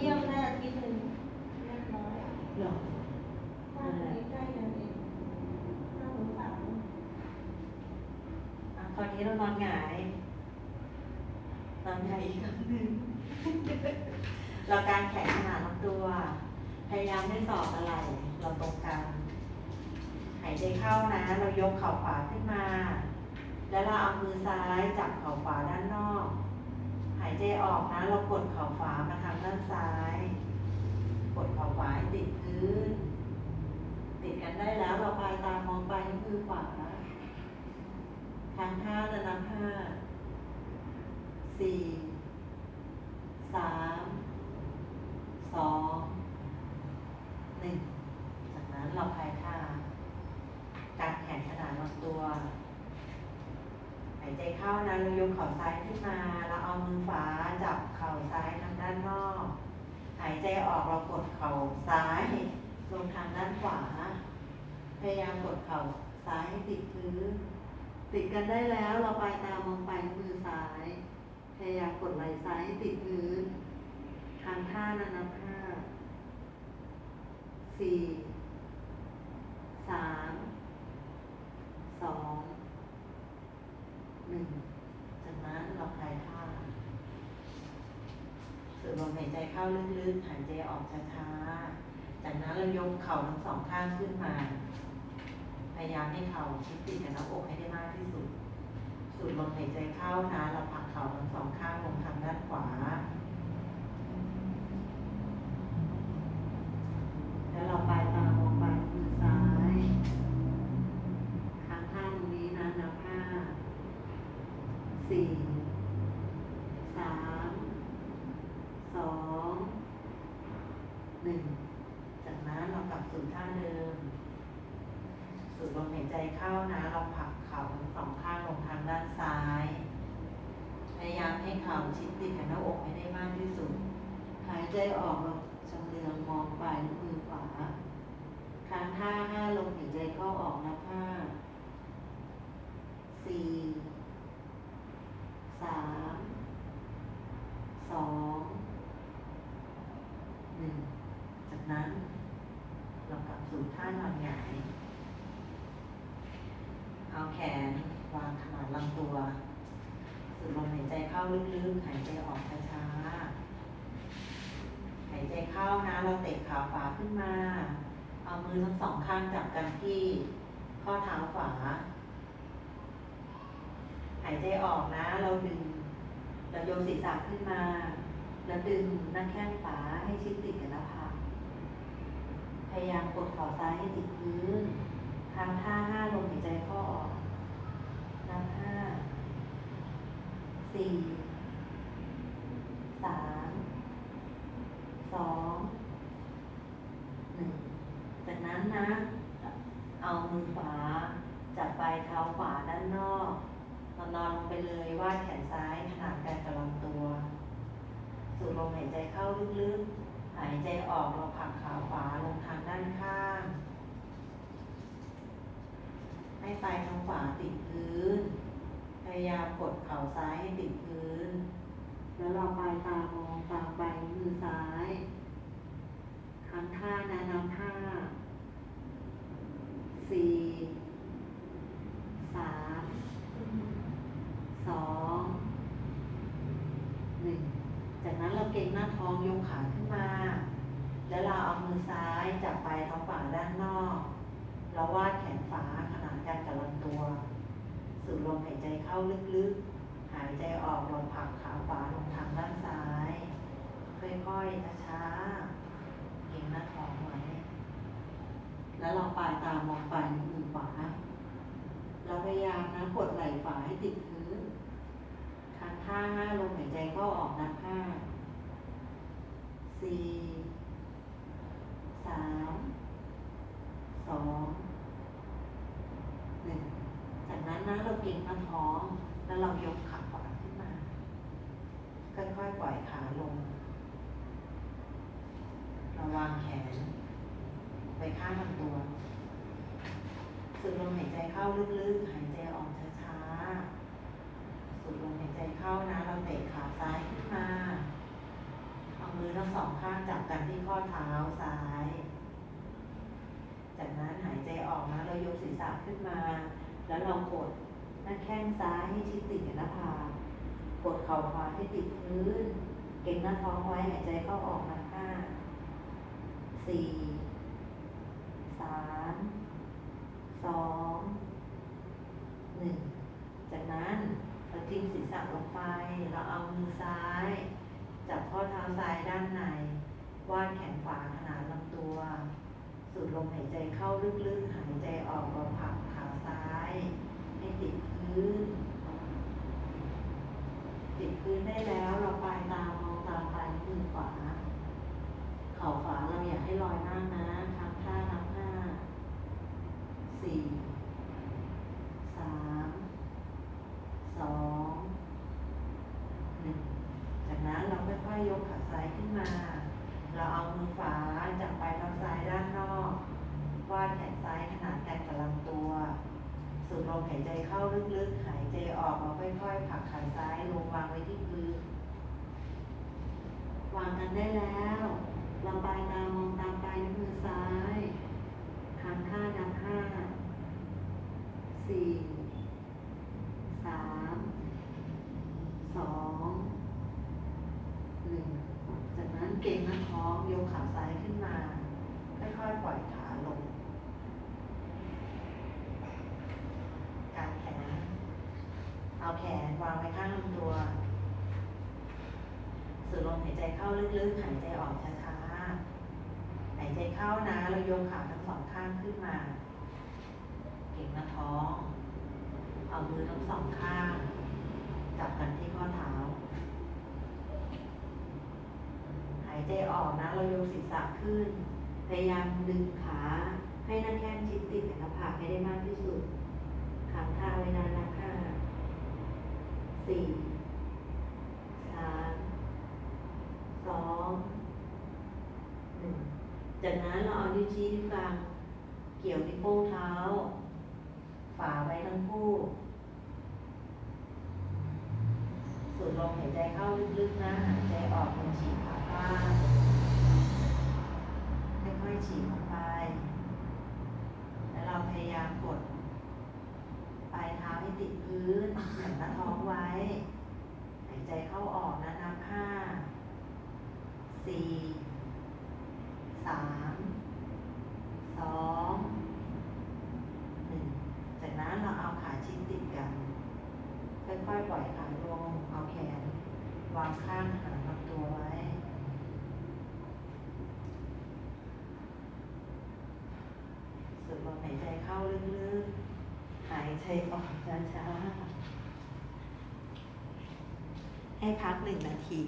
เยี่ยมได้อาทิตย์หนึ่งเรียบร้อยหรอบ้านนี้ใกล้กันเองน่าสงสารตอนนี้เรานอนหงายนอนหงายอีกครั้งหนึ่งเราการแขนขนาดลำตัว พยายามให้สอบอะไร เราตรงกลางหายใจเข้านะ เรายกเข่าขวาขึ้นมา แล้วเราเอามือซ้ายจับเข่าขวาด้านนอก หายใจออกนะ เรากดเข่าขวามาทางด้านซ้าย กดเข่าขวาให้ติดพื้น ติดกันได้แล้ว เราปลายตามองไปที่มือ ขวา ทางห้านะนับห้าสี่สามสองหนึ่งจากนั้นเราพายท่าการแขนขนาดลำตัวหายใจเข้านะเรายกเข่าซ้ายขึ้นมาเราเอามือขวาจับเข่าซ้ายทางด้านนอก หายใจออกเรากดเข่าซ้ายลงทางด้านขวา พยายามกดเข่า ซ้ายให้ติดพื้นติดกันได้แล้วเราปลายตามองไปมือซ้าย พยายามกดไหล่ซ้ายให้ติดพื้นทางท่านะนับห้าสี่สามสองหนึ่งจากนั้นเราคลายท่าสูดลมหายใจเข้าลึกๆหายใจออกช้าๆจากนั้นเรายกเข่าทั้งสองข้างขึ้นมา พยายามให้เข่าชิดติดกับหน้าอกให้ได้มากที่สุด สูดลมหายใจเข้านะเราผลักเข่าทั้งสองข้างลงทางด้านขวา แล้วเราปลายตามองไปมือซ้ายข้างข้างตรงนี้นะนับห้าสี่สามสองหนึ่งจากนั้นเรากลับสู่ท่าเดิม สูดลมหายใจเข้านะเราผลักเข่าทั้งสองข้างลงทางด้านซ้าย พยายามให้เข่าชิดติดกับหน้าอกให้ได้มากที่สุด หายใจออกเราชำเลืองมองปลายนิ้วมือขวาค้างท่าห้าลมหายใจเข้าออกนับห้าสี่สามสองหนึ่งจากนั้นเรากลับสู่ท่านอนหงาย เอาแขนวางขนาดลำตัว สูดลมหายใจเข้าลึกๆ หายใจออกช้าๆ หายใจเข้านะ เราเตะขาขวาขึ้นมา เอามือทั้งสองข้างจับกันที่ข้อเท้าขวา หายใจออกนะ เราดึง เราโยนศีรษะขึ้นมา แล้วดึงหน้าแข้งขวาให้ชิดติดกับหน้าผากพยายามกดเข่าซ้ายให้ติดพื้นทำท่ายใจเข้าออกนับห้า สี่สามสองหนึ่งจากนั้นนะ เอามือขวา จับปลายเท้าขวาด้านนอกนอนนอนลงไปเลยวาดแขนซ้ายขนาดกันกับลำตัว สูดลมหายใจเข้าลึกๆ หายใจออกเราผลักขาขวาลงทางด้านข้าง ให้ปลายเท้าขวาติดพื้น พยายามกดเข่าซ้ายให้ติดพื้น แล้วเราปลายตามองตาไปมือซ้ายค้างท่านะนับห้าสี่สามสองหนึ่งจากนั้นเราเก่งหน้าท้องยกขาขึ้นมา แล้วเราเอามือซ้ายจับปลายเท้าขวาด้านนอก เราวาดแขนฝาขนานกันกับลำตัว สูดล มหายใจเข้าลึกๆ หายใจออกลงผักขาขวาลงทางด้านซ้าย ค่อยๆช้าๆเก่งหน้าท้องไว้ แล้วเราปลายตามองไปมือขวาเราพยายามนะกดไหล่ขวาให้ติดพื้นค้างท่าห้าลมหายใจเข้าออกนับห้าสี่สามสอง หนึ่ง จาก นั้นนะเราเก่งหน้าท้อง แล้วเรายกขาขวาขึ้นมา ค่อยๆปล่อยขาลง เราวางแขน ไปข้างลำตัวสูดลมหายใจเข้าลึกๆ หายใจออกช้าๆ สูดลมหายใจเข้านะ เราเตะขาซ้ายขึ้นมา เอามือทั้งสองข้างจับกันที่ข้อเท้าซ้าย จากนั้นหายใจออกนะ เรายกศีรษะขึ้นมา แล้วเรากด หน้าแข้งซ้ายให้ชิดติดกับหน้าผากกดเข่าขวาให้ติดพื้น เก่งหน้าท้องไว้หายใจเข้าออกนะห้าสี่สามสองหนึ่งจากนั้นเราทิ้งศีรษะลงไป เราเอามือซ้าย จับข้อเท้าซ้ายด้านใน วาดแขนขวาขนานลำตัว สูดลมหายใจเข้าลึกๆ หายใจออกเราผักขาซ้าย ให้ติด พื้น ติดพื้นได้แล้วเราปลายตามองตามปลายมือขวา เข่าขวาเราอย่าให้ลอยมากนะทำท่านับห้าสี่สามสองหนึ่งจากนั้นเราค่อยๆยกขาซ้ายขึ้นมา เราเอามือขวาจับปลายเท้าซ้ายด้านนอกวาดแขนซ้ายขนาดกันกับลำตัว สูด ลมหายใจเข้าลึกๆ หายใจออกเราค่อยๆผลักขาซ้ายลงวางไว้ที่พื้นวางกันได้แล้วเราปลายตามองตามปลายนิ้วมือซ้ายทำท่านับห้าสี่สามสองหนึ่งจากนั้นเก่งหน้าท้องยกขาซ้ายขึ้นมาค่อยๆปล่อยขาลง การแขน เอาแขนวางไว้ข้างลำตัว สูดลมหายใจเข้าลึกๆ หายใจออกช้าๆ หายใจเข้านะเรายกขาทั้งสองข้างขึ้นมา เก่งหน้าท้อง เอามือทั้งสองข้าง จับกันที่ข้อเท้า หายใจออกนะเรายกศีรษะขึ้น พยายามดึงขาให้หน้าแข้งชิดติดกับหน้าผากให้ได้มากที่สุดค้างท่าไว้นานนะห้า สี่สามสองหนึ่งจากนั้นเราเอานิ้วชี้นิ้วกลางเกี่ยวที่วโป้งเท้าฝ่าไว้ทั้งคู่สูดลมหายใจเข้าลึกๆนะหายใจออกเป็นฉีกขาข้างค่อยๆฉีกออกไป แล้วเราพยายามกด ปลายเท้าให้ติดพื้นเหยียบหน้าท้องไว้ หายใจเข้าออกนะนับห้า สี่ สาม สอง หนึ่ง จากนั้นเราเอาขาชิดติดกัน ค่อยๆปล่อยขาลง เอาแขน วางข้างหางลำตัวไว้ สูดลมหายใจเข้า ลึกๆ หายใจออกช้าๆ ให้พักหนึ่งนาที